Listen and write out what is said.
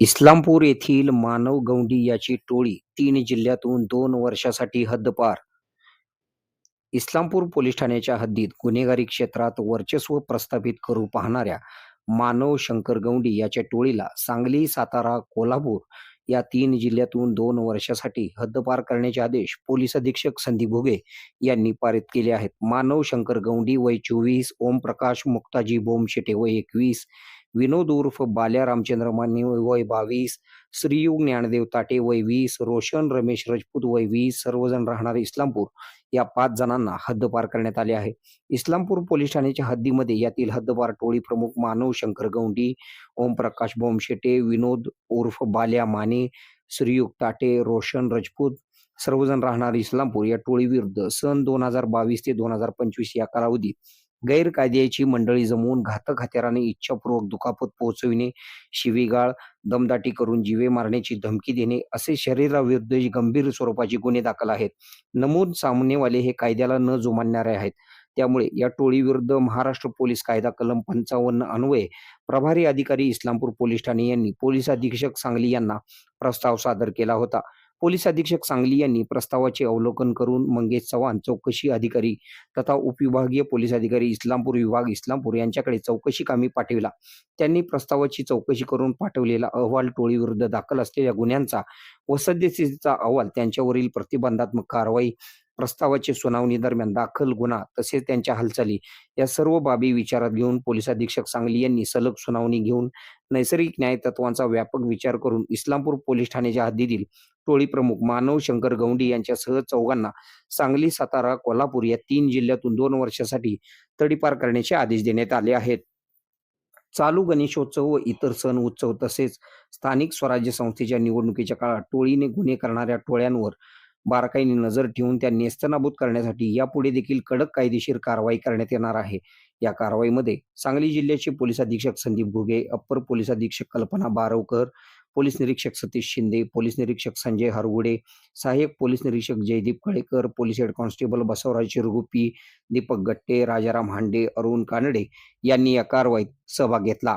इस्लामपूर येथील मानव गौंडी याची टोळी तीन जिल्ह्यातून दोन वर्षासाठी हद्दपार. इस्लामपूर पोलीस ठाण्याच्या हद्दीत गुन्हेगारी क्षेत्रात वर्चस्व प्रस्थापित करू पाहणाऱ्या मानव शंकर गौंडी याच्या टोळीला सांगली सातारा कोल्हापूर या तीन जिल्ह्यातून दोन वर्षासाठी हद्दपार करण्याचे आदेश पोलीस अधीक्षक संदीप भोगे यांनी पारित केले आहेत. मानव शंकर गौंडी वय चोवीस ओमप्रकाश मुक्ताजी बोमशेटे वय एकवीस विनोद उर्फ बाल्या रामचंद्र माने वय बावीस. श्रीयुग ज्ञानदेव ताटे वय वीस. रोशन रमेश राजपूत वय वीस. सर्वजण राहणारे इस्लामपूर या पाच जणांना हद्दपार करण्यात आले आहे. इस्लामपूर पोलीस ठाण्याच्या हद्दीमध्ये यातील हद्दपार टोळी प्रमुख मानव शंकर गौंडी ओमप्रकाश बोमशेटे विनोद उर्फ बाल्या माने श्रीयुग ताटे रोशन राजपूत सर्वजण राहणारे इस्लामपूर या टोळीविरुद्ध सन दोन हजार बावीस ते दोन हजार पंचवीस या कालावधीत गैरकायद्याची मंडळी जमवून घातक हत्याराने इच्छापूर्वक दुखापत पोहोचविणे शिवीगाळ दमदाटी करून जीवे मारण्याची धमकी देणे असे शरीराविरुद्ध गंभीर स्वरूपाचे गुन्हे दाखल आहेत. नमूद सामनेवाले हे कायद्याला न जुमानणारे आहेत. त्यामुळे या टोळीविरुद्ध महाराष्ट्र पोलीस कायदा कलम पंचावन्न अन्वये प्रभारी अधिकारी इस्लामपूर पोलीस ठाणे यांनी पोलीस अधीक्षक सांगली यांना प्रस्ताव सादर केला होता. पोलीस अधीक्षक सांगली यांनी प्रस्तावाचे अवलोकन करून मंगेश चव्हाण चौकशी अधिकारी तथा उपविभागीय पोलीस अधिकारी इस्लामपूर विभाग इस्लामपूर यांच्याकडे चौकशी कामी पाठविला. त्यांनी प्रस्तावाची चौकशी करून पाठवलेला अहवाल टोळीविरुद्ध दाखल असलेल्या गुन्ह्यांचा व सद्यस्थितीचा अहवाल त्यांच्यावरील प्रतिबंधात्मक कारवाई प्रस्तावाची सुनावणी दरम्यान दाखल गुन्हा तसेच त्यांच्या हालचाली या सर्व बाबी विचारात घेऊन पोलीस अधीक्षक सांगली यांनी सलग सुनावणी घेऊन नैसर्गिक न्याय तत्वांचा व्यापक विचार करून इस्लामपूर पोलीस ठाण्याच्या हद्दीतील टोळी प्रमुख मानव शंकर गौंडी यांच्यासह चौघांना सांगली सातारा कोल्हापूर या तीन जिल्ह्यातून दोन वर्षासाठी तडीपार करण्याचे आदेश देण्यात आले आहेत. चालू गणेशोत्सव व इतर सण उत्सव तसेच स्थानिक स्वराज्य संस्थेच्या निवडणुकीच्या काळात टोळीने गुन्हे करणाऱ्या टोळ्यांवर बारकाईने नजर ठेवून त्या नेस्तनाबूत करण्यासाठी यापुढे देखील कडक कायदेशीर कारवाई करण्यात येणार आहे. या कारवाईमध्ये सांगली जिल्ह्याचे पोलीस अधीक्षक संदीप घुगे अप्पर पोलीस अधीक्षक कल्पना बारवकर पोलीस निरीक्षक सतीश शिंदे पोलीस निरीक्षक संजय हरगुडे सहाय्यक पोलीस निरीक्षक Jaydeep Kalekar police head constable Basavaraj Chirguppi Deepak Gatte Rajaram Hande Arun Kanade यांनी या कारवाईत सहभाग घेतला.